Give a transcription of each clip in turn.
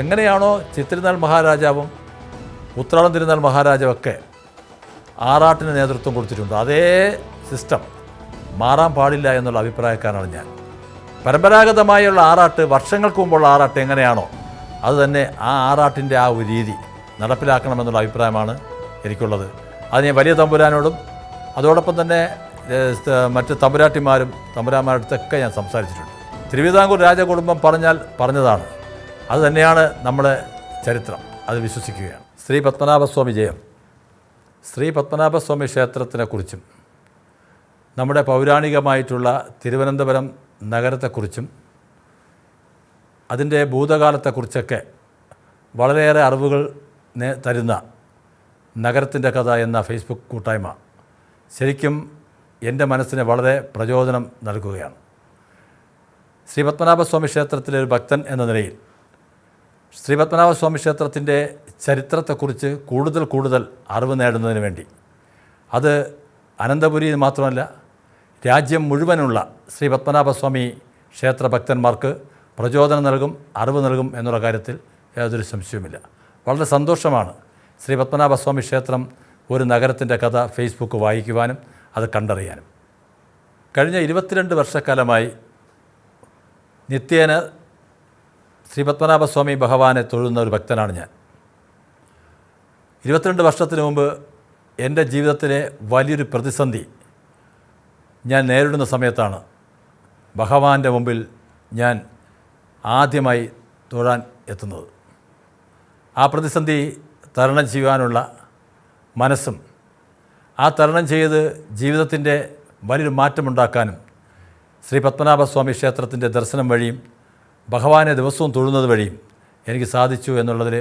എങ്ങനെയാണോ ചിത്തിരുന്നാൾ മഹാരാജാവും ഉത്രാളം തിരുനാൾ മഹാരാജാവൊക്കെ ആറാട്ടിന് നേതൃത്വം കൊടുത്തിട്ടുണ്ട്. അതേ സിസ്റ്റം മാറാൻ പാടില്ല എന്നുള്ള അഭിപ്രായക്കാരാണ് ഞാൻ. പരമ്പരാഗതമായുള്ള ആറാട്ട് വർഷങ്ങൾക്ക് മുമ്പുള്ള ആറാട്ട് എങ്ങനെയാണോ അതുതന്നെ ആ ആറാട്ടിന്റെ ആ ഒരു രീതി നടപ്പിലാക്കണമെന്നുള്ള അഭിപ്രായമാണ് എനിക്കുള്ളത്. അത് ഞാൻ വലിയ തമ്പുരാനോടും അതോടൊപ്പം തന്നെ മറ്റ് തമ്പുരാട്ടിമാരും തമ്പുരാന്മാരുടെ അടുത്തൊക്കെ ഞാൻ സംസാരിച്ചിട്ടുണ്ട്. തിരുവിതാംകൂർ രാജകുടുംബം പറഞ്ഞാൽ പറഞ്ഞതാണ്. അത് തന്നെയാണ് നമ്മുടെ ചരിത്രം. അത് വിശ്വസിക്കുകയാണ്. ശ്രീ പത്മനാഭസ്വാമി ജയം. ശ്രീ പത്മനാഭസ്വാമി ക്ഷേത്രത്തിനെക്കുറിച്ചും നമ്മുടെ പൗരാണികമായിട്ടുള്ള തിരുവനന്തപുരം നഗരത്തെക്കുറിച്ചും അതിന്റെ ഭൂതകാലത്തെക്കുറിച്ചൊക്കെ വളരെയേറെ അറിവുകൾ തരുന്ന നഗരത്തിന്റെ കഥ എന്ന ഫേസ്ബുക്ക് കൂട്ടായ്മ ശരിക്കും എന്റെ മനസ്സിന് വളരെ പ്രചോദനം നൽകുകയാണ്. ശ്രീ പത്മനാഭസ്വാമി ക്ഷേത്രത്തിലെ ഒരു ഭക്തൻ എന്ന നിലയിൽ ശ്രീ പത്മനാഭസ്വാമി ക്ഷേത്രത്തിന്റെ ചരിത്രത്തെക്കുറിച്ച് കൂടുതൽ കൂടുതൽ അറിവ് നേടുന്നതിന് വേണ്ടി. അത് അനന്തപുരി മാത്രമല്ല രാജ്യം മുഴുവനുള്ള ശ്രീ പത്മനാഭസ്വാമി ക്ഷേത്ര ഭക്തന്മാർക്ക് പ്രചോദനം നൽകും അറിവ് നൽകും എന്നുള്ള കാര്യത്തിൽ യാതൊരു സംശയവുമില്ല. വളരെ സന്തോഷമാണ് ശ്രീ പത്മനാഭസ്വാമി ക്ഷേത്രം ഒരു നഗരത്തിന്റെ കഥ ഫേസ്ബുക്ക് വായിക്കുവാനും അത് കണ്ടറിയാനും. കഴിഞ്ഞ ഇരുപത്തിരണ്ട് വർഷക്കാലമായി നിത്യേന ശ്രീ പത്മനാഭസ്വാമി ഭഗവാനെ തൊഴുന്ന ഒരു ഭക്തനാണ് ഞാൻ. ഇരുപത്തിരണ്ട് വർഷത്തിന് മുമ്പ് എന്റെ ജീവിതത്തിലെ വലിയൊരു പ്രതിസന്ധി ഞാൻ നേരിടുന്ന സമയത്താണ് ഭഗവാന്റെ മുമ്പിൽ ഞാൻ ആദ്യമായി തൊഴാൻ എത്തുന്നത്. ആ പ്രതിസന്ധി തരണം ചെയ്യുവാനുള്ള മനസ്സും ആ തരണം ചെയ്ത് ജീവിതത്തിന്റെ വലിയൊരു മാറ്റമുണ്ടാക്കാനും ശ്രീ പത്മനാഭസ്വാമി ക്ഷേത്രത്തിന്റെ ദർശനം വഴിയും ഭഗവാനെ ദിവസവും തൊഴുന്നത് വഴിയും എനിക്ക് സാധിച്ചു എന്നുള്ളതിൽ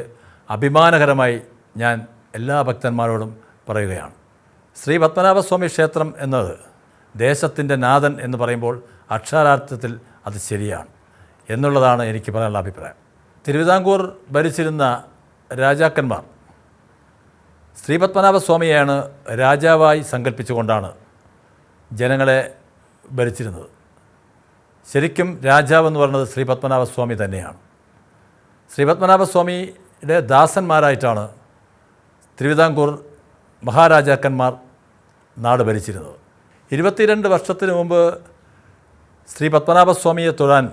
അഭിമാനകരമായി ഞാൻ എല്ലാ ഭക്തന്മാരോടും പറയുകയാണ്. ശ്രീ പത്മനാഭസ്വാമി ക്ഷേത്രം എന്നത് ദേശത്തിന്റെ നാഥൻ എന്ന് പറയുമ്പോൾ അക്ഷരാർത്ഥത്തിൽ അത് ശരിയാണ് എന്നുള്ളതാണ് എനിക്ക് പറയാനുള്ള അഭിപ്രായം. തിരുവിതാംകൂർ ഭരിച്ചിരുന്ന രാജാക്കന്മാർ ശ്രീ പത്മനാഭസ്വാമിയെയാണ് രാജാവായി സങ്കല്പിച്ചുകൊണ്ടാണ് ജനങ്ങളെ ഭരിച്ചിരുന്നത്. ശരിക്കും രാജാവ് എന്ന് പറയുന്നത് ശ്രീ പത്മനാഭസ്വാമി തന്നെയാണ്. ശ്രീ പത്മനാഭസ്വാമിയുടെ ദാസന്മാരായിട്ടാണ് തിരുവിതാംകൂർ മഹാരാജാക്കന്മാർ നാട് ഭരിച്ചിരുന്നത്. ഇരുപത്തിരണ്ട് വർഷത്തിന് മുമ്പ് ശ്രീ പത്മനാഭസ്വാമിയെ തൊഴാൻ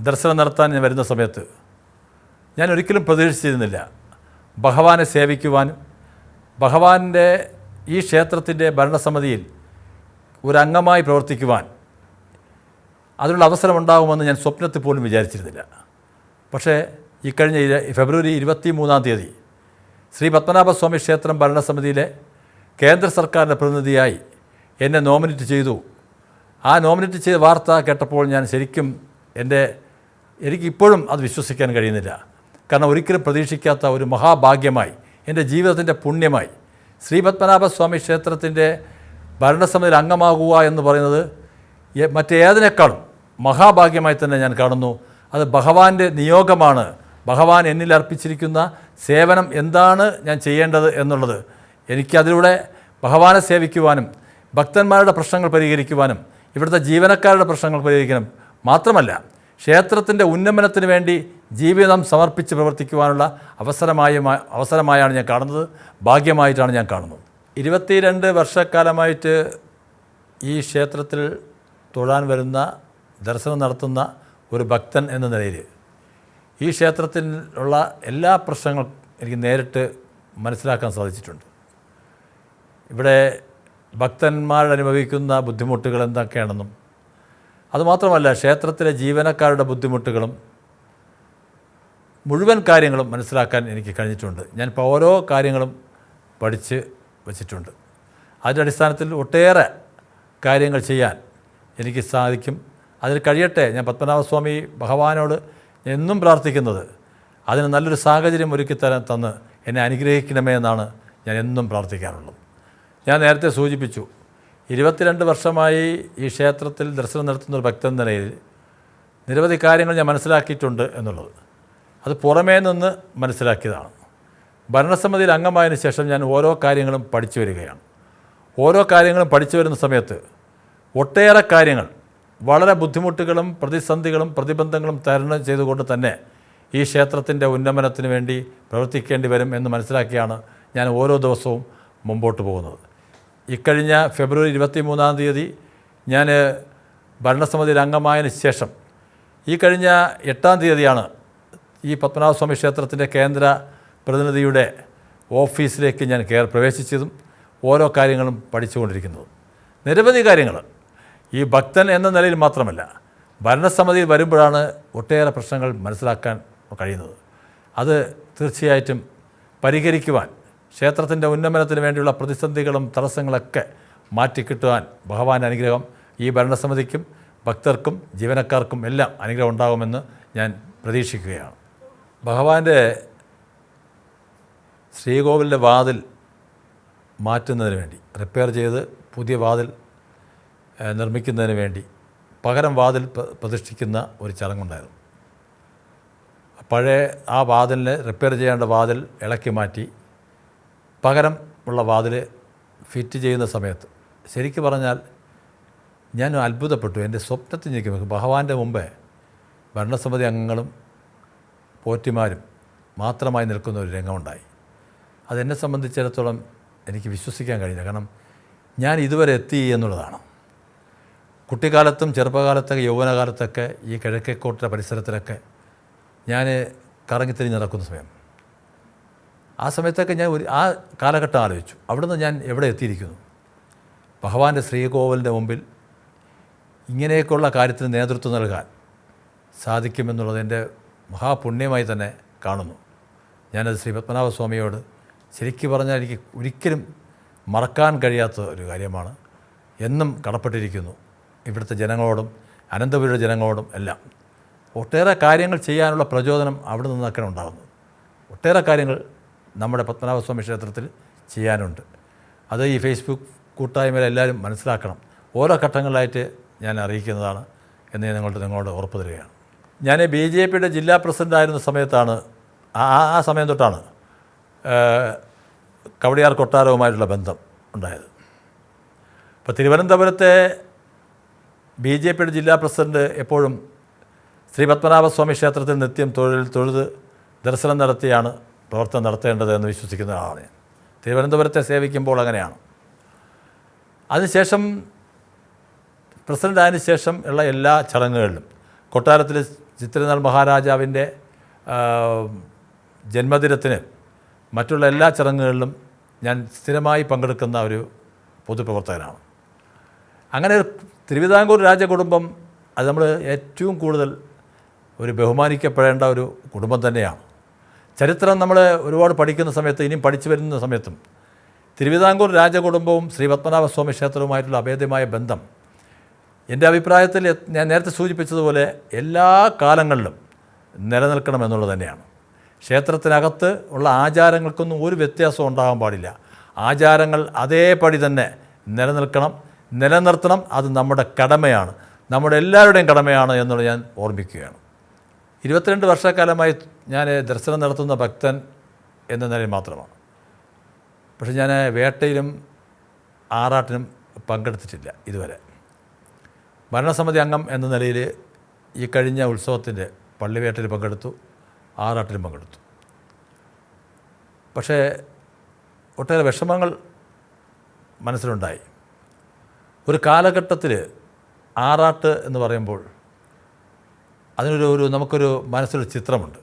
ദർശനം നടത്താൻ ഞാൻ വരുന്ന സമയത്ത് ഞാൻ ഒരിക്കലും പ്രതീക്ഷിച്ചിരുന്നില്ല. ഭഗവാനെ സേവിക്കുവാനും ഭഗവാന്റെ ഈ ക്ഷേത്രത്തിന്റെ ഭരണസമിതിയിൽ ഒരംഗമായി പ്രവർത്തിക്കുവാൻ അതിനുള്ള അവസരമുണ്ടാകുമെന്ന് ഞാൻ സ്വപ്നത്തിൽ പോലും വിചാരിച്ചിരുന്നില്ല. പക്ഷേ ഇക്കഴിഞ്ഞ കഴിഞ്ഞ ഫെബ്രുവരി ഇരുപത്തി മൂന്നാം തീയതി ശ്രീ പത്മനാഭസ്വാമി ക്ഷേത്രം ഭരണസമിതിയിലെ കേന്ദ്ര സർക്കാരിന്റെ പ്രതിനിധിയായി എന്നെ നോമിനേറ്റ് ചെയ്തു. ആ നോമിനേറ്റ് ചെയ്ത വാർത്ത കേട്ടപ്പോൾ ഞാൻ ശരിക്കും എന്റെ എനിക്കിപ്പോഴും അത് വിശ്വസിക്കാൻ കഴിയുന്നില്ല. കാരണം ഒരിക്കലും പ്രതീക്ഷിക്കാത്ത ഒരു മഹാഭാഗ്യമായി എന്റെ ജീവിതത്തിന്റെ പുണ്യമായി ശ്രീ പത്മനാഭസ്വാമി ക്ഷേത്രത്തിന്റെ ഭരണസമിതിയിൽ അംഗമാകുക എന്ന് പറയുന്നത് മറ്റേതിനേക്കാളും മഹാഭാഗ്യമായി തന്നെ ഞാൻ കാണുന്നു. അത് ഭഗവാന്റെ നിയോഗമാണ്. ഭഗവാൻ എന്നിൽ അർപ്പിച്ചിരിക്കുന്ന സേവനം എന്താണ് ഞാൻ ചെയ്യേണ്ടത് എന്നുള്ളത്. എനിക്കതിലൂടെ ഭഗവാനെ സേവിക്കുവാനും ഭക്തന്മാരുടെ പ്രശ്നങ്ങൾ പരിഹരിക്കുവാനും ഇവിടുത്തെ ജീവനക്കാരുടെ പ്രശ്നങ്ങൾ പരിഹരിക്കാനും മാത്രമല്ല ക്ഷേത്രത്തിന്റെ ഉന്നമനത്തിന് വേണ്ടി ജീവിതം സമർപ്പിച്ച് പ്രവർത്തിക്കുവാനുള്ള അവസരമായ അവസരമായാണ് ഞാൻ കാണുന്നത്. ഭാഗ്യമായിട്ടാണ് ഞാൻ കാണുന്നത്. ഇരുപത്തിരണ്ട് വർഷക്കാലമായിട്ട് ഈ ക്ഷേത്രത്തിൽ തൊഴാൻ വരുന്ന ദർശനം നടത്തുന്ന ഒരു ഭക്തൻ എന്ന നിലയിൽ ഈ ക്ഷേത്രത്തിൽ ഉള്ള എല്ലാ പ്രശ്നങ്ങളും എനിക്ക് നേരിട്ട് മനസ്സിലാക്കാൻ സാധിച്ചിട്ടുണ്ട്. ഇവിടെ ഭക്തന്മാർ അനുഭവിക്കുന്ന ബുദ്ധിമുട്ടുകൾ എന്തൊക്കെയാണെന്നും അതുമാത്രമല്ല ക്ഷേത്രത്തിലെ ജീവനക്കാരുടെ ബുദ്ധിമുട്ടുകളും മുഴുവൻ കാര്യങ്ങളും മനസ്സിലാക്കാൻ എനിക്ക് കഴിഞ്ഞിട്ടുണ്ട്. ഞാൻ ഇപ്പോൾ ഓരോ കാര്യങ്ങളും പഠിച്ച് വച്ചിട്ടുണ്ട്. അതിന്റെ അടിസ്ഥാനത്തിൽ ഒട്ടേറെ കാര്യങ്ങൾ ചെയ്യാൻ എനിക്ക് സാധിക്കും. അതിന് കഴിയട്ടെ. ഞാൻ പത്മനാഭസ്വാമി ഭഗവാനോട് എന്നും പ്രാർത്ഥിക്കുന്നത്. അതിന് നല്ലൊരു സാഹചര്യം ഒരുക്കി തരാൻ തന്ന് എന്നെ അനുഗ്രഹിക്കണമേ എന്നാണ് ഞാൻ എന്നും പ്രാർത്ഥിക്കാറുള്ളത് ഞാൻ നേരത്തെ സൂചിപ്പിച്ചു ഇരുപത്തിരണ്ട് വർഷമായി ഈ ക്ഷേത്രത്തിൽ ദർശനം നടത്തുന്ന ഒരു ഭക്തൻ നിലയിൽ നിരവധി കാര്യങ്ങൾ ഞാൻ മനസ്സിലാക്കിയിട്ടുണ്ട് എന്നുള്ളത്. അത് പുറമേ നിന്ന് മനസ്സിലാക്കിയതാണ്. ഭരണസമിതിയിൽ അംഗമായതിന് ശേഷം ഞാൻ ഓരോ കാര്യങ്ങളും പഠിച്ചു വരികയാണ്. ഓരോ കാര്യങ്ങളും പഠിച്ചു വരുന്ന സമയത്ത് ഒട്ടേറെ കാര്യങ്ങൾ വളരെ ബുദ്ധിമുട്ടുകളും പ്രതിസന്ധികളും പ്രതിബന്ധങ്ങളും തരണം ചെയ്തുകൊണ്ട് തന്നെ ഈ ക്ഷേത്രത്തിന്റെ ഉന്നമനത്തിന് വേണ്ടി പ്രവർത്തിക്കേണ്ടി വരും എന്ന് മനസ്സിലാക്കിയാണ് ഞാൻ ഓരോ ദിവസവും മുമ്പോട്ട് പോകുന്നത്. ഇക്കഴിഞ്ഞ ഫെബ്രുവരി ഇരുപത്തി മൂന്നാം തീയതി ഞാൻ ഭരണസമിതിയിൽ അംഗമായതിനു ശേഷം ഈ കഴിഞ്ഞ എട്ടാം തീയതിയാണ് ഈ പത്മനാഭസ്വാമി ക്ഷേത്രത്തിന്റെ കേന്ദ്ര പ്രതിനിധിയുടെ ഓഫീസിലേക്ക് ഞാൻ കയറി പ്രവേശിച്ചതും ഓരോ കാര്യങ്ങളും പഠിച്ചുകൊണ്ടിരിക്കുന്നതും. നിരവധി കാര്യങ്ങൾ ഈ ഭക്തൻ എന്ന നിലയിൽ മാത്രമല്ല ഭരണസമിതിയിൽ വരുമ്പോഴാണ് ഒട്ടേറെ പ്രശ്നങ്ങൾ മനസ്സിലാക്കാൻ കഴിയുന്നത്. അത് തീർച്ചയായിട്ടും പരിഹരിക്കുവാൻ ക്ഷേത്രത്തിന്റെ ഉന്നമനത്തിന് വേണ്ടിയുള്ള പ്രതിസന്ധികളും തടസ്സങ്ങളൊക്കെ മാറ്റിക്കിട്ടുവാൻ ഭഗവാന്റെ അനുഗ്രഹം ഈ ഭരണസമിതിക്കും ഭക്തർക്കും ജീവനക്കാർക്കും എല്ലാം അനുഗ്രഹം ഉണ്ടാകുമെന്ന് ഞാൻ പ്രതീക്ഷിക്കുകയാണ്. ഭഗവാന്റെ ശ്രീകോവിലിന്റെ വാതിൽ മാറ്റുന്നതിന് വേണ്ടി റിപ്പയർ ചെയ്ത് പുതിയ വാതിൽ നിർമ്മിക്കുന്നതിന് വേണ്ടി പകരം വാതിൽ പ്ര- പ്രതിഷ്ഠിക്കുന്ന ഒരു ചടങ്ങുണ്ടായിരുന്നു. പഴയ ആ വാതിലിനെ റിപ്പയർ ചെയ്യേണ്ട വാതിൽ ഇളക്കി മാറ്റി പകരം ഉള്ള വാതിൽ ഫിറ്റ് ചെയ്യുന്ന സമയത്ത് ശരിക്കു പറഞ്ഞാൽ ഞാൻ അത്ഭുതപ്പെട്ടു. എന്റെ സ്വപ്നത്തിൽ നിൽക്കുമ്പോൾ ഭഗവാന്റെ മുമ്പേ ഭരണസമിതി അംഗങ്ങളും പോറ്റിമാരും മാത്രമായി നിൽക്കുന്ന ഒരു രംഗമുണ്ടായി. അതെന്നെ സംബന്ധിച്ചിടത്തോളം എനിക്ക് വിശ്വസിക്കാൻ കഴിയില്ല കാരണം ഞാൻ ഇതുവരെ എത്തി എന്നുള്ളതാണ്. കുട്ടിക്കാലത്തും ചെറുപ്പകാലത്തൊക്കെ യൗവനകാലത്തൊക്കെ ഈ കിഴക്കേക്കോട്ട പരിസരത്തിലൊക്കെ ഞാൻ കറങ്ങിത്തിരിഞ്ഞ് നടക്കുന്ന സമയം. ആ സമയത്തൊക്കെ ഞാൻ ഒരു ആ കാലഘട്ടം ആലോചിച്ചു. അവിടുന്ന് ഞാൻ എവിടെ എത്തിയിരിക്കുന്നു? ഭഗവാന്റെ ശ്രീകോവിലിന്റെ മുമ്പിൽ ഇങ്ങനെയൊക്കെയുള്ള കാര്യത്തിന് നേതൃത്വം നൽകാൻ സാധിക്കുമെന്നുള്ളത് എന്റെ മഹാപുണ്യമായി തന്നെ കാണുന്നു. ഞാനത് ശ്രീ പത്മനാഭസ്വാമിയോട് ശരിക്കു പറഞ്ഞാൽ എനിക്ക് ഒരിക്കലും മറക്കാൻ കഴിയാത്ത ഒരു കാര്യമാണ്. എന്നും കടപ്പെട്ടിരിക്കുന്നു. ഇവിടുത്തെ ജനങ്ങളോടും അനന്തപുരിയുടെ ജനങ്ങളോടും എല്ലാം ഒട്ടേറെ കാര്യങ്ങൾ ചെയ്യാനുള്ള പ്രചോദനം അവിടെ നിന്നൊക്കെ ഉണ്ടാകുന്നത് ഒട്ടേറെ കാര്യങ്ങൾ നമ്മുടെ പത്മനാഭസ്വാമി ക്ഷേത്രത്തിൽ ചെയ്യാനുണ്ട്. അത് ഈ ഫേസ്ബുക്ക് കൂട്ടായ്മയിൽ എല്ലാവരും മനസ്സിലാക്കണം. ഓരോ ഘട്ടങ്ങളിലായിട്ട് ഞാൻ അറിയിക്കുന്നതാണ് എന്ന് ഞാൻ നിങ്ങളോട് നിങ്ങളോട് ഉറപ്പ് തരികയാണ് ഞാൻ ബി ജെ പിയുടെ ജില്ലാ പ്രസിഡന്റ് ആയിരുന്ന സമയത്താണ് ആ ആ- സമയം തൊട്ടാണ് കവടിയാർ കൊട്ടാരവുമായിട്ടുള്ള ബന്ധം ഉണ്ടായത്. ഇപ്പോൾ തിരുവനന്തപുരത്തെ ബി ജെ പിയുടെ ജില്ലാ പ്രസിഡന്റ് എപ്പോഴും ശ്രീ പത്മനാഭസ്വാമി ക്ഷേത്രത്തിൽ നിത്യം തൊഴിൽ തൊഴുത് ദർശനം നടത്തിയാണ് പ്രവർത്തനം നടത്തേണ്ടത് എന്ന് വിശ്വസിക്കുന്ന ആളാണ് ഞാൻ. തിരുവനന്തപുരത്തെ സേവിക്കുമ്പോൾ അങ്ങനെയാണ്. അതിനുശേഷം പ്രസിഡന്റ് ആയതിനു ശേഷം ഉള്ള എല്ലാ ചടങ്ങുകളിലും കൊട്ടാരത്തിൽ ചിത്രനാൾ മഹാരാജാവിന്റെ ജന്മദിനത്തിന് മറ്റുള്ള എല്ലാ ചടങ്ങുകളിലും ഞാൻ സ്ഥിരമായി പങ്കെടുക്കുന്ന ഒരു പൊതുപ്രവർത്തകനാണ്. അങ്ങനെ തിരുവിതാംകൂർ രാജകുടുംബം അത് നമ്മൾ ഏറ്റവും കൂടുതൽ ഒരു ബഹുമാനിക്കപ്പെടേണ്ട ഒരു കുടുംബം തന്നെയാണ്. ചരിത്രം നമ്മൾ ഒരുപാട് പഠിക്കുന്ന സമയത്ത് ഇനിയും പഠിച്ചു വരുന്ന സമയത്തും തിരുവിതാംകൂർ രാജകുടുംബവും ശ്രീ പത്മനാഭസ്വാമി ക്ഷേത്രവുമായിട്ടുള്ള അഭേദ്യമായ ബന്ധം എന്റെ അഭിപ്രായത്തിൽ ഞാൻ നേരത്തെ സൂചിപ്പിച്ചതുപോലെ എല്ലാ കാലങ്ങളിലും നിലനിൽക്കണം എന്നുള്ളത് തന്നെയാണ്. ക്ഷേത്രത്തിനകത്ത് ഉള്ള ആചാരങ്ങൾക്കൊന്നും ഒരു വ്യത്യാസവും ഉണ്ടാകാൻ പാടില്ല. ആചാരങ്ങൾ അതേപടി തന്നെ നിലനിൽക്കണം. നിലനിർത്തണം. അത് നമ്മുടെ കടമയാണ്. നമ്മുടെ എല്ലാവരുടെയും കടമയാണ് എന്നുള്ളത് ഞാൻ ഓർമ്മിക്കുകയാണ്. ഇരുപത്തിരണ്ട് വർഷക്കാലമായി ഞാൻ ദർശനം നടത്തുന്ന ഭക്തൻ എന്ന നിലയിൽ മാത്രമാണ്. പക്ഷെ ഞാൻ വേട്ടയിലും ആറാട്ടിനും പങ്കെടുത്തിട്ടില്ല ഇതുവരെ. ഭരണസമിതി അംഗം എന്ന നിലയിൽ ഈ കഴിഞ്ഞ ഉത്സവത്തിന്റെ പള്ളിവേട്ടയിൽ പങ്കെടുത്തു ആറാട്ടിലും പങ്കെടുത്തു. പക്ഷേ ഒട്ടേറെ വിഷമങ്ങൾ മനസ്സിലുണ്ടായി. ഒരു കാലഘട്ടത്തിൽ ആറാട്ട് എന്ന് പറയുമ്പോൾ അതിനൊരു ഒരു നമുക്കൊരു മനസ്സിലൊരു ചിത്രമുണ്ട്.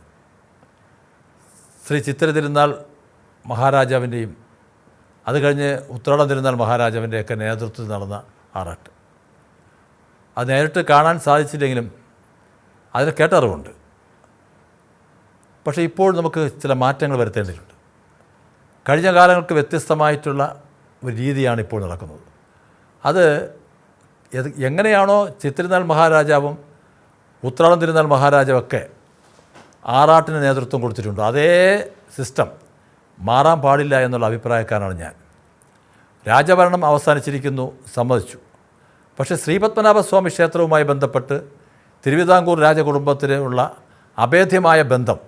ശ്രീ ചിത്തിര തിരുനാൾ മഹാരാജാവിന്റെയും അത് കഴിഞ്ഞ് ഉത്രാടം തിരുനാൾ മഹാരാജാവിന്റെയൊക്കെ നേതൃത്വത്തിൽ നടന്ന ആറാട്ട്. അത് നേരിട്ട് കാണാൻ സാധിച്ചില്ലെങ്കിലും അതിന് കേട്ടറിവുണ്ട്. പക്ഷേ ഇപ്പോൾ നമുക്ക് ചില മാറ്റങ്ങൾ വരുത്തേണ്ടതുണ്ട്. കഴിഞ്ഞ കാലങ്ങൾക്ക് വ്യത്യസ്തമായിട്ടുള്ള ഒരു രീതിയാണ് ഇപ്പോൾ നടക്കുന്നത്. അത് എങ്ങനെയാണോ ചിത്തിരുന്നാൾ മഹാരാജാവും ഉത്രാളം തിരുനാൾ മഹാരാജാവൊക്കെ ആറാട്ടിന് നേതൃത്വം കൊടുത്തിട്ടുണ്ട്. അതേ സിസ്റ്റം മാറാൻ പാടില്ല എന്നുള്ള അഭിപ്രായക്കാരനാണ് ഞാൻ. രാജഭരണം അവസാനിച്ചിരിക്കുന്നു സമ്മതിച്ചു. പക്ഷേ ശ്രീപത്മനാഭസ്വാമി ക്ഷേത്രവുമായി ബന്ധപ്പെട്ട് തിരുവിതാംകൂർ രാജകുടുംബത്തിലുള്ള അഭേദ്യമായ ബന്ധം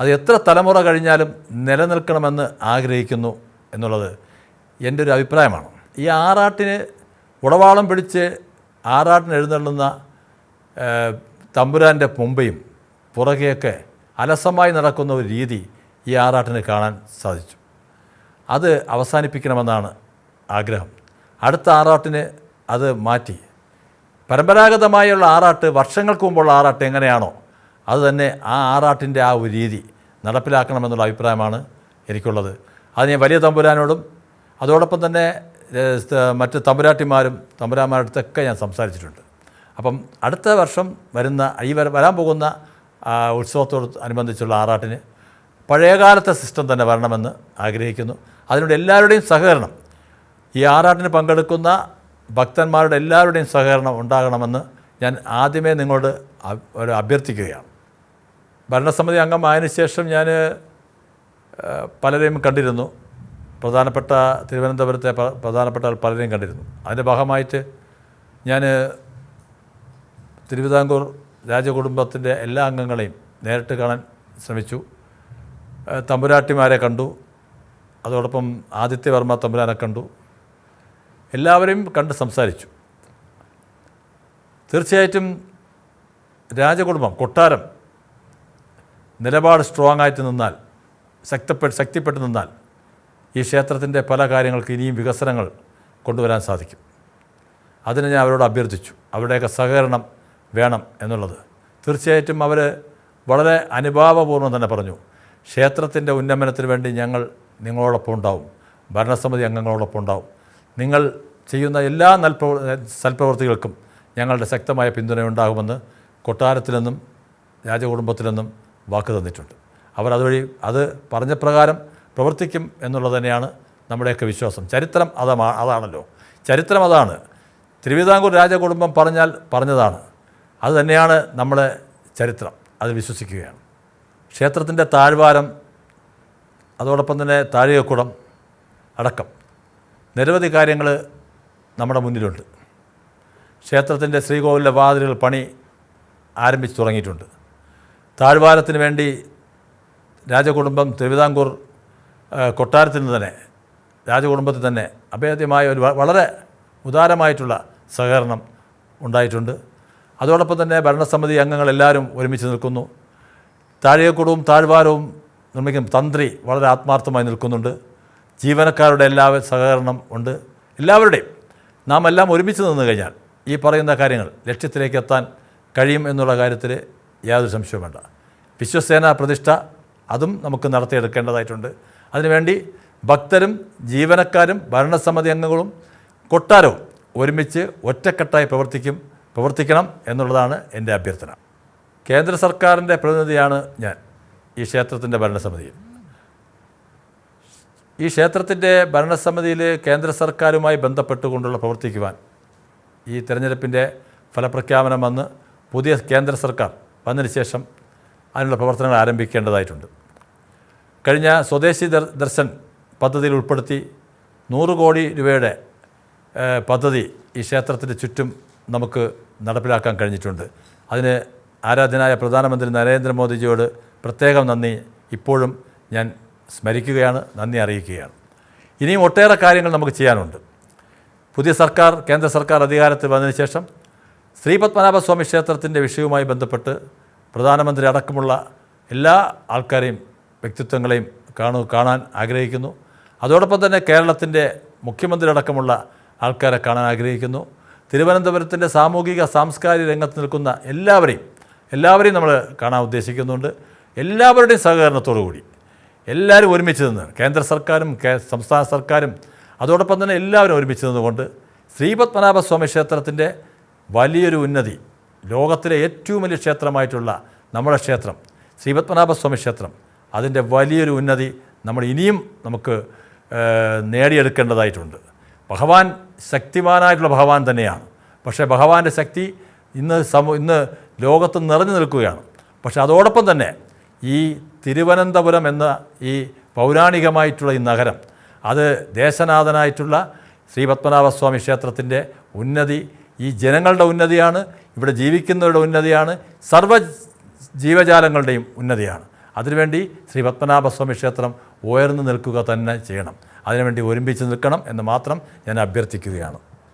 അത് എത്ര തലമുറ കഴിഞ്ഞാലും നിലനിൽക്കണമെന്ന് ആഗ്രഹിക്കുന്നു എന്നുള്ളത് എന്റെ ഒരു അഭിപ്രായമാണ്. ഈ ആറാട്ടിന് ഉടവാളം പിടിച്ച് ആറാട്ടിന് എഴുന്നള്ളുന്ന തമ്പുരാന്റെ മുമ്പയും പുറകെയൊക്കെ അലസമായി നടക്കുന്ന ഒരു രീതി ഈ ആറാട്ടിന് കാണാൻ സാധിച്ചു. അത് അവസാനിപ്പിക്കണമെന്നാണ് ആഗ്രഹം. അടുത്ത ആറാട്ടിന് അത് മാറ്റി. പരമ്പരാഗതമായുള്ള ആറാട്ട് വർഷങ്ങൾക്ക് മുമ്പുള്ള ആറാട്ട് എങ്ങനെയാണോ അതുതന്നെ ആ ആറാട്ടിന്റെ ആ ഒരു രീതി നടപ്പിലാക്കണമെന്നുള്ള അഭിപ്രായമാണ് എനിക്കുള്ളത്. അത് ഞാൻ വലിയ തമ്പുരാനോടും അതോടൊപ്പം തന്നെ മറ്റ് തമ്പുരാട്ടിമാരും തമ്പുരാന്മാരുടെ ഞാൻ സംസാരിച്ചിട്ടുണ്ട്. അപ്പം അടുത്ത വർഷം വരുന്ന ഈ വര- വരാൻ പോകുന്ന ഉത്സവത്തോട് അനുബന്ധിച്ചുള്ള ആറാട്ടിന് പഴയകാലത്തെ സിസ്റ്റം തന്നെ വരണമെന്ന് ആഗ്രഹിക്കുന്നു. അതിനോട് എല്ലാവരുടെയും സഹകരണം ഈ ആറാട്ടിന് പങ്കെടുക്കുന്ന ഭക്തന്മാരുടെ എല്ലാവരുടെയും സഹകരണം ഉണ്ടാകണമെന്ന് ഞാൻ ആദ്യമേ നിങ്ങളോട് ഒരു അഭ്യർത്ഥിക്കുകയാണ്. ഭരണസമിതി അംഗമായതിനു ശേഷം ഞാൻ പലരെയും കണ്ടിരുന്നു. പ്രധാനപ്പെട്ട തിരുവനന്തപുരത്തെ പ്രധാനപ്പെട്ട പലരെയും കണ്ടിരുന്നു. അതിന്റെ ഭാഗമായിട്ട് ഞാൻ തിരുവിതാംകൂർ രാജകുടുംബത്തിന്റെ എല്ലാ അംഗങ്ങളെയും നേരിട്ട് കാണാൻ ശ്രമിച്ചു. തമ്പുരാട്ടിമാരെ കണ്ടു. അതോടൊപ്പം ആദിത്യവർമ്മ തമ്പുരാനെ കണ്ടു. എല്ലാവരെയും കണ്ട് സംസാരിച്ചു. തീർച്ചയായിട്ടും രാജകുടുംബം കൊട്ടാരം നിലപാട് സ്ട്രോങ് ആയിട്ട് നിന്നാൽ ശക്തപ്പെട്ട് ശക്തിപ്പെട്ട് നിന്നാൽ ഈ ക്ഷേത്രത്തിന്റെ പല കാര്യങ്ങൾക്ക് ഇനിയും വികസനങ്ങൾ കൊണ്ടുവരാൻ സാധിക്കും. അതിന് ഞാൻ അവരോട് അഭ്യർത്ഥിച്ചു. അവരുടെയൊക്കെ സഹകരണം വേണം എന്നുള്ളത്. തീർച്ചയായിട്ടും അവർ വളരെ അനുഭാവപൂർവം തന്നെ പറഞ്ഞു ക്ഷേത്രത്തിന്റെ ഉന്നമനത്തിന് വേണ്ടി ഞങ്ങൾ നിങ്ങളോടൊപ്പം ഉണ്ടാവും. ഭരണസമിതി അംഗങ്ങളോടൊപ്പം ഉണ്ടാവും. നിങ്ങൾ ചെയ്യുന്ന എല്ലാ നൽപ്രവ സൽപ്രവൃത്തികൾക്കും ഞങ്ങളുടെ ശക്തമായ പിന്തുണയുണ്ടാകുമെന്ന് കൊട്ടാരത്തിൽ നിന്നും രാജകുടുംബത്തിൽ നിന്നും വാക്ക് തന്നിട്ടുണ്ട്. അവർ അതുവഴി അത് പറഞ്ഞ പ്രകാരം പ്രവർത്തിക്കും എന്നുള്ളത് തന്നെയാണ് നമ്മുടെയൊക്കെ വിശ്വാസം. ചരിത്രം അതാ അതാണല്ലോ. ചരിത്രം അതാണ്. തിരുവിതാംകൂർ രാജകുടുംബം പറഞ്ഞാൽ പറഞ്ഞതാണ്. അത് തന്നെയാണ് നമ്മളെ ചരിത്രം. അത് വിശ്വസിക്കുകയാണ്. ക്ഷേത്രത്തിന്റെ താഴ്വാരം അതോടൊപ്പം തന്നെ താഴികക്കുടം അടക്കം നിരവധി കാര്യങ്ങൾ നമ്മുടെ മുന്നിലുണ്ട്. ക്ഷേത്രത്തിന്റെ ശ്രീകോവിലെ വാതിലുകൾ പണി ആരംഭിച്ചു തുടങ്ങിയിട്ടുണ്ട്. താഴ്വാരത്തിന് വേണ്ടി രാജകുടുംബം തിരുവിതാംകൂർ നിന്ന് തന്നെ രാജകുടുംബത്തിൽ തന്നെ അഭേദ്യമായ ഒരു വളരെ ഉദാരമായിട്ടുള്ള സഹകരണം ഉണ്ടായിട്ടുണ്ട്. അതോടൊപ്പം തന്നെ ഭരണസമിതി അംഗങ്ങളെല്ലാവരും ഒരുമിച്ച് നിൽക്കുന്നു. താഴേക്കുടവും താഴ്വാരവും നിർമ്മിക്കുന്ന തന്ത്രി വളരെ ആത്മാർത്ഥമായി നിൽക്കുന്നുണ്ട്. ജീവനക്കാരുടെ എല്ലാ സഹകരണം ഉണ്ട്. എല്ലാവരുടെയും നാം എല്ലാം ഒരുമിച്ച് നിന്ന് കഴിഞ്ഞാൽ ഈ പറയുന്ന കാര്യങ്ങൾ ലക്ഷ്യത്തിലേക്ക് എത്താൻ കഴിയും എന്നുള്ള കാര്യത്തിൽ യാതൊരു സംശയവും വേണ്ട വിശ്വസേന പ്രതിഷ്ഠ അതും നമുക്ക് നടത്തിയെടുക്കേണ്ടതായിട്ടുണ്ട്. അതിനുവേണ്ടി ഭക്തരും ജീവനക്കാരും ഭരണസമിതി അംഗങ്ങളും കൊട്ടാരവും ഒരുമിച്ച് ഒറ്റക്കെട്ടായി പ്രവർത്തിക്കും പ്രവർത്തിക്കണം എന്നുള്ളതാണ് എന്റെ അഭ്യർത്ഥന. കേന്ദ്ര സർക്കാരിന്റെ പ്രതിനിധിയാണ് ഞാൻ ഈ ക്ഷേത്രത്തിന്റെ ഭരണസമിതിയിൽ. ഈ ക്ഷേത്രത്തിന്റെ ഭരണസമിതിയിൽ കേന്ദ്ര സർക്കാരുമായി ബന്ധപ്പെട്ടുകൊണ്ടുള്ള പ്രവർത്തിക്കുവാൻ ഈ തിരഞ്ഞെടുപ്പിന്റെ ഫലപ്രഖ്യാപനം വന്ന് പുതിയ കേന്ദ്ര സർക്കാർ വന്നതിന് ശേഷം അതിനുള്ള പ്രവർത്തനങ്ങൾ ആരംഭിക്കേണ്ടതായിട്ടുണ്ട്. കഴിഞ്ഞ സ്വദേശി ദർശൻ പദ്ധതിയിൽ ഉൾപ്പെടുത്തി നൂറ് കോടി രൂപയുടെ പദ്ധതി ഈ ക്ഷേത്രത്തിന്റെ ചുറ്റും നമുക്ക് നടപ്പിലാക്കാൻ കഴിഞ്ഞിട്ടുണ്ട്. അതിന് ആരാധനായ പ്രധാനമന്ത്രി നരേന്ദ്രമോദിജിയോട് പ്രത്യേകം നന്ദി. ഇപ്പോഴും ഞാൻ സ്മരിക്കുകയാണ് നന്ദി അറിയിക്കുകയാണ്. ഇനിയും ഒട്ടേറെ കാര്യങ്ങൾ നമുക്ക് ചെയ്യാനുണ്ട്. പുതിയ സർക്കാർ കേന്ദ്ര സർക്കാർ അധികാരത്തിൽ വന്നതിന് ശേഷം ശ്രീ ശ്രീപത്മനാഭസ്വാമി ക്ഷേത്രത്തിന്റെ വിഷയവുമായി ബന്ധപ്പെട്ട് പ്രധാനമന്ത്രി അടക്കമുള്ള എല്ലാ ആൾക്കാരെയും വ്യക്തിത്വങ്ങളെയും കാണു കാണാൻ ആഗ്രഹിക്കുന്നു. അതോടൊപ്പം തന്നെ കേരളത്തിന്റെ മുഖ്യമന്ത്രി അടക്കമുള്ള ആൾക്കാരെ കാണാൻ ആഗ്രഹിക്കുന്നു. തിരുവനന്തപുരത്തിന്റെ സാമൂഹിക സാംസ്കാരിക രംഗത്ത് നിൽക്കുന്ന എല്ലാവരെയും എല്ലാവരെയും നമ്മൾ കാണാൻ ഉദ്ദേശിക്കുന്നുണ്ട്. എല്ലാവരുടെയും സഹകരണത്തോടു കൂടി. എല്ലാവരും ഒരുമിച്ച് നിന്ന് കേന്ദ്ര സർക്കാരും സംസ്ഥാന സർക്കാരും അതോടൊപ്പം തന്നെ എല്ലാവരും ഒരുമിച്ച് നിന്നുകൊണ്ട് ശ്രീപത്മനാഭസ്വാമി ക്ഷേത്രത്തിന്റെ വലിയൊരു ഉന്നതി ലോകത്തിലെ ഏറ്റവും വലിയ ക്ഷേത്രമായിട്ടുള്ള നമ്മുടെ ക്ഷേത്രം ശ്രീപത്മനാഭസ്വാമി ക്ഷേത്രം അതിന്റെ വലിയൊരു ഉന്നതി നമ്മൾ ഇനിയും നമുക്ക് നേടിയെടുക്കേണ്ടതായിട്ടുണ്ട്. ഭഗവാൻ ശക്തിമാനായിട്ടുള്ള ഭഗവാൻ തന്നെയാണ്. പക്ഷേ ഭഗവാന്റെ ശക്തി ഇന്ന് സമ ഇന്ന് ലോകത്ത് നിറഞ്ഞു നിൽക്കുകയാണ്. പക്ഷേ അതോടൊപ്പം തന്നെ ഈ തിരുവനന്തപുരം എന്ന ഈ പൗരാണികമായിട്ടുള്ള ഈ നഗരം അത് ദേശനാഥനായിട്ടുള്ള ശ്രീ പത്മനാഭസ്വാമി ക്ഷേത്രത്തിന്റെ ഉന്നതി ഈ ജനങ്ങളുടെ ഉന്നതിയാണ് ഇവിടെ ജീവിക്കുന്നവരുടെ ഉന്നതിയാണ് സർവ ജീവജാലങ്ങളുടെയും ഉന്നതിയാണ്. അതിനുവേണ്ടി ശ്രീ പത്മനാഭസ്വാമി ക്ഷേത്രം ഉയർന്നു നിൽക്കുക തന്നെ ചെയ്യണം. അതിനുവേണ്ടി ഒരുമിച്ച് നിൽക്കണം എന്ന് മാത്രം ഞാൻ അഭ്യർത്ഥിക്കുകയാണ്.